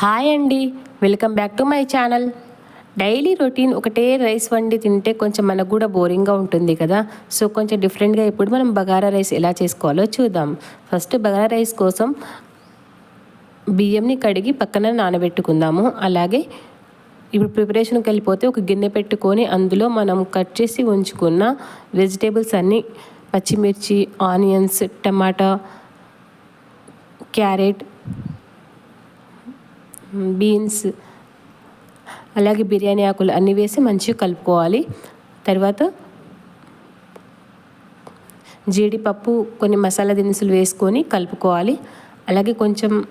Hi అండి. Welcome back to my channel. Daily routine ఒకటే rice వండి తింటే కొంచెం మనకు కూడా బోరింగ్గా ఉంటుంది కదా. సో కొంచెం డిఫరెంట్గా ఇప్పుడు మనం బగారా రైస్ ఎలా చేసుకోవాలో చూద్దాం. ఫస్ట్ బగారా రైస్ కోసం బియ్యంని కడిగి పక్కన నానబెట్టుకుందాము. అలాగే ఇప్పుడు ప్రిపరేషన్కి వెళ్ళిపోతే ఒక గిన్నె పెట్టుకొని అందులో మనం కట్ చేసి ఉంచుకున్న వెజిటేబుల్స్ అన్నీ పచ్చిమిర్చి ఆనియన్స్ టమాటా క్యారెట్ బీన్స్ అలాగే బిర్యానీ ఆకులు అన్నీ వేసి మంచిగా కలుపుకోవాలి. తర్వాత జీడిపప్పు కొన్ని మసాలా దినుసులు వేసుకొని కలుపుకోవాలి. అలాగే కొంచెం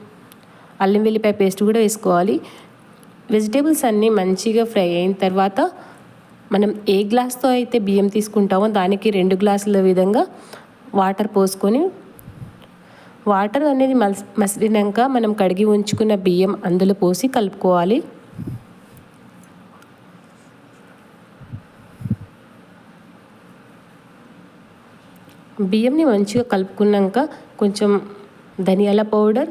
అల్లం వెల్లిపాయ పేస్ట్ కూడా వేసుకోవాలి. వెజిటేబుల్స్ అన్నీ మంచిగా ఫ్రై అయిన తర్వాత మనం ఏ గ్లాస్తో అయితే బియ్యం తీసుకుంటామో దానికి రెండు గ్లాసుల విధంగా వాటర్ పోసుకొని వాటర్ అనేది మస్ మసిలినాక మనం కడిగి ఉంచుకున్న బియ్యం అందులో పోసి కలుపుకోవాలి. బియ్యంని మంచిగా కలుపుకున్నాక కొంచెం ధనియాల పౌడర్.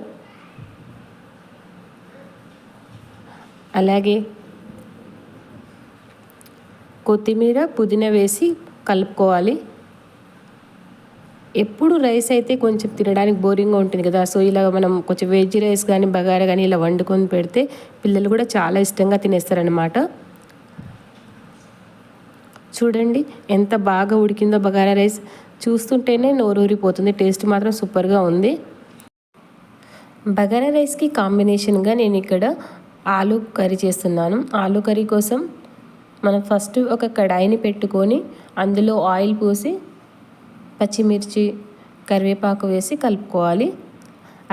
అలాగే కొత్తిమీర పుదీనా వేసి కలుపుకోవాలి. ఎప్పుడు రైస్ అయితే కొంచెం తినడానికి బోరింగ్గా ఉంటుంది కదా సో ఇలా మనం కొంచెం వెజ్ రైస్ కానీ బగారా కానీ ఇలా వండుకొని పెడితే పిల్లలు కూడా చాలా ఇష్టంగా తినేస్తారనమాట చూడండి ఎంత బాగా ఉడికిందో బగారా రైస్. చూస్తుంటేనే నోరూరిపోతుంది టేస్ట్ మాత్రం సూపర్గా ఉంది. బగారా రైస్కి కాంబినేషన్గా నేను ఇక్కడ ఆలు కర్రీ చేస్తున్నాను. ఆలు కర్రీ కోసం మనం ఫస్ట్ ఒక కడాయిని పెట్టుకొని అందులో ఆయిల్ పోసి పచ్చిమిర్చి కరివేపాకు వేసి కలుపుకోవాలి.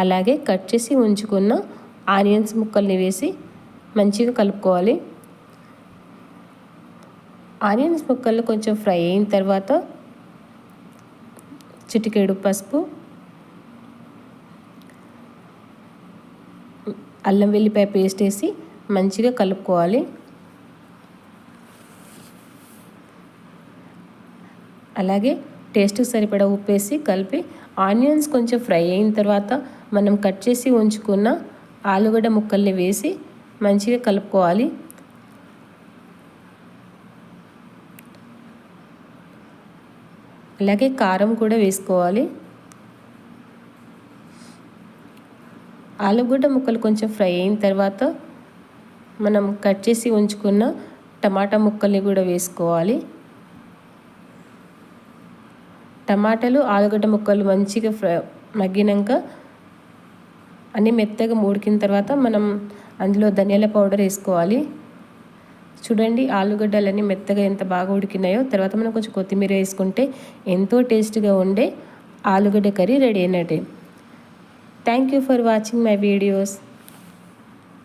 అలాగే కట్ చేసి ఉంచుకున్న ఆనియన్స్ ముక్కల్ని వేసి మంచిగా కలుపుకోవాలి. ఆనియన్స్ ముక్కలు కొంచెం ఫ్రై అయిన తర్వాత చిటికేడు పసుపు అల్లం వెల్లిపాయ పేస్ట్ వేసి మంచిగా కలుపుకోవాలి. అలాగే టేస్ట్కి సరిపడా ఉప్పేసి కలిపి ఆనియన్స్ కొంచెం ఫ్రై అయిన తర్వాత మనం కట్ చేసి ఉంచుకున్న ఆలుగడ్డ ముక్కల్ని వేసి మంచిగా కలుపుకోవాలి. అలాగే కారం కూడా వేసుకోవాలి. ఆలుగడ్డ ముక్కలు కొంచెం ఫ్రై అయిన తర్వాత మనం కట్ చేసి ఉంచుకున్న టమాటా ముక్కల్ని కూడా వేసుకోవాలి. టమాటాలు ఆలుగడ్డ ముక్కలు మంచిగా ఫ్రై మగ్గినాక అన్నీ మెత్తగా ఉడికిన తర్వాత మనం అందులో ధనియాల పౌడర్ వేసుకోవాలి. చూడండి ఆలుగడ్డలన్నీ మెత్తగా ఎంత బాగా ఉడికినాయో. తర్వాత మనం కొంచెం కొత్తిమీర వేసుకుంటే ఎంతో టేస్ట్గా ఉండే ఆలుగడ్డ కర్రీ రెడీ అయినట్టే. Thank you for watching my videos.